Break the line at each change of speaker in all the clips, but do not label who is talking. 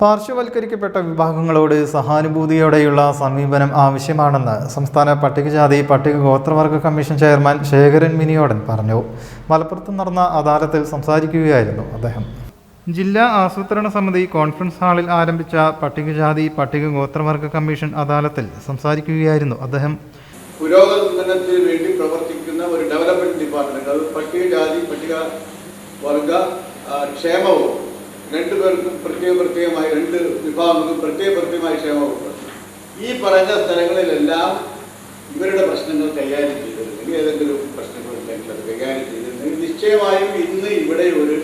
പാർശ്വവൽക്കരിക്കപ്പെട്ട വിഭാഗങ്ങളോട് സഹാനുഭൂതിയോടെയുള്ള സമീപനം ആവശ്യമാണെന്ന് സംസ്ഥാന പട്ടികജാതി പട്ടിക ഗോത്രവർഗ കമ്മീഷൻ ചെയർമാൻ ശേഖരൻ മിനിയോടൻ പറഞ്ഞു. മലപ്പുറത്ത് നടന്ന അദാലത്തിൽ സംസാരിക്കുകയായിരുന്നു അദ്ദേഹം. ജില്ലാ ആസൂത്രണ സമിതി കോൺഫറൻസ് ഹാളിൽ ആരംഭിച്ച പട്ടികജാതി പട്ടിക ഗോത്രവർഗ കമ്മീഷൻ അദാലത്തിൽ സംസാരിക്കുകയായിരുന്നു അദ്ദേഹം.
പുരോഗമനത്തിന് വേണ്ടി പ്രവർത്തിക്കുന്ന ഒരു ഡെവലപ്മെന്റ് ഡിപ്പാർട്ട്മെന്റ് അത് പട്ടികജാതി പട്ടിക വർഗ ക്ഷേമവും രണ്ടു പേർക്കും പ്രത്യേക പ്രത്യേകമായി രണ്ട് വിഭാഗങ്ങൾക്കും പ്രത്യേക പ്രത്യേകമായി ക്ഷേമ വകുപ്പ് ഈ പറഞ്ഞ സ്ഥലങ്ങളിലെല്ലാം ഇവരുടെ പ്രശ്നങ്ങൾ കൈകാര്യം ചെയ്തിരുന്നെങ്കിൽ ഏതെങ്കിലും പ്രശ്നങ്ങൾ ഉണ്ടെങ്കിൽ അത് കൈകാര്യം ചെയ്തിരുന്നെങ്കിൽ നിശ്ചയമായും ഇന്ന് ഇവിടെ ഒരു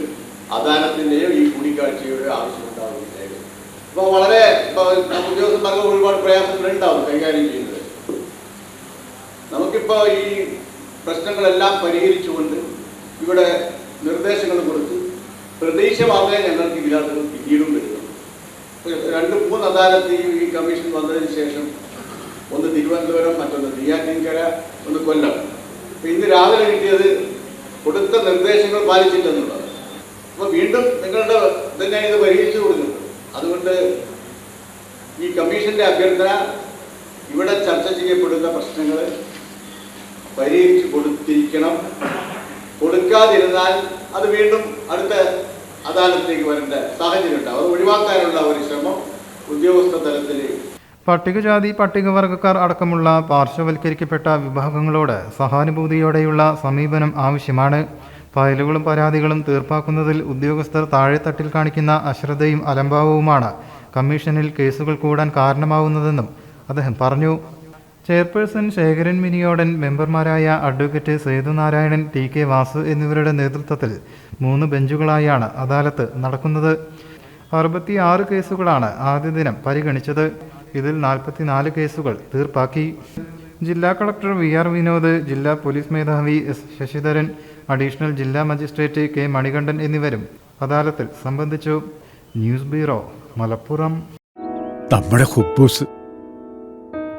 അദാലത്തിന്റെയോ ഈ കൂടിക്കാഴ്ചയുടെ ആവശ്യം ഉണ്ടാവുകയില്ലായിരുന്നു. അപ്പോൾ വളരെ ഉദ്യോഗസ്ഥന്മാർക്ക് ഒരുപാട് പ്രയാസങ്ങളുണ്ടാവും കൈകാര്യം ചെയ്യുന്നത്. നമുക്കിപ്പോൾ ഈ പ്രശ്നങ്ങളെല്ലാം പരിഹരിച്ചുകൊണ്ട് ഇവിടെ നിർദ്ദേശങ്ങൾ കൊടുത്ത് പ്രതീക്ഷ ഞങ്ങൾക്ക് ഇല്ലാത്തത് പിന്നീടും വരുന്നു രണ്ട് മൂന്ന് അദാലത്ത് ഈ ഈ കമ്മീഷൻ വന്നതിന് ശേഷം ഒന്ന് തിരുവനന്തപുരം മറ്റൊന്ന് നെയ്യാറ്റിൻകര ഒന്ന് കൊല്ലം. അപ്പൊ ഇന്ന് രാവിലെ കിട്ടിയത് കൊടുത്ത നിർദ്ദേശങ്ങൾ പാലിച്ചില്ലെന്നുള്ളത് അപ്പോൾ വീണ്ടും നിങ്ങളുടെ തന്നെ ഇത് പരിഹരിച്ചു കൊടുക്കുന്നു. അതുകൊണ്ട് ഈ കമ്മീഷന്റെ അഭ്യർത്ഥന ഇവിടെ ചർച്ച ചെയ്യപ്പെടുന്ന പ്രശ്നങ്ങൾ പരിഹരിച്ചു കൊടുത്തിരിക്കണം. കൊടുക്കാതിരുന്നാൽ അത് വീണ്ടും അടുത്ത അദാലത്തിലേക്ക് വരേണ്ട സാഹചര്യം ഉണ്ടാവും അത് ഒഴിവാക്കാനുള്ള ഒരു ശ്രമം ഉദ്യോഗസ്ഥ തലത്തിൽ
പട്ടികജാതി പട്ടികവർഗക്കാർ അടക്കമുള്ള പാർശ്വവൽക്കരിക്കപ്പെട്ട വിഭാഗങ്ങളോട് സഹാനുഭൂതിയോടെയുള്ള സമീപനം ആവശ്യമാണ്. ഫയലുകളും പരാതികളും തീർപ്പാക്കുന്നതിൽ ഉദ്യോഗസ്ഥർ താഴെത്തട്ടിൽ കാണിക്കുന്ന അശ്രദ്ധയും അലംഭാവവുമാണ് കമ്മീഷനിൽ കേസുകൾ കൂടാൻ കാരണമാവുന്നതെന്നും അദ്ദേഹം പറഞ്ഞു. ചെയർപേഴ്സൺ ശേഖരൻ മിനിയോടൻ മെമ്പർമാരായ advocate Sethunarayanan T K Vasu എന്നിവരുടെ നേതൃത്വത്തിൽ മൂന്ന് ബെഞ്ചുകളായാണ് അദാലത്ത് നടക്കുന്നത്. അറുപത്തിയാറ് കേസുകളാണ് ആദ്യ ദിനം പരിഗണിച്ചത്. ഇതിൽ നാൽപ്പത്തിനാല് കേസുകൾ തീർപ്പാക്കി. ജില്ലാ കളക്ടർ വി ആർ വിനോദ് ജില്ലാ പോലീസ് മേധാവി എസ് ശശിധരൻ അഡീഷണൽ ജില്ലാ മജിസ്ട്രേറ്റ് കെ മണികണ്ഠൻ എന്നിവരും അദാലത്തിൽ സംബന്ധിച്ചു. News bureau Malappuram.
നമ്മുടെ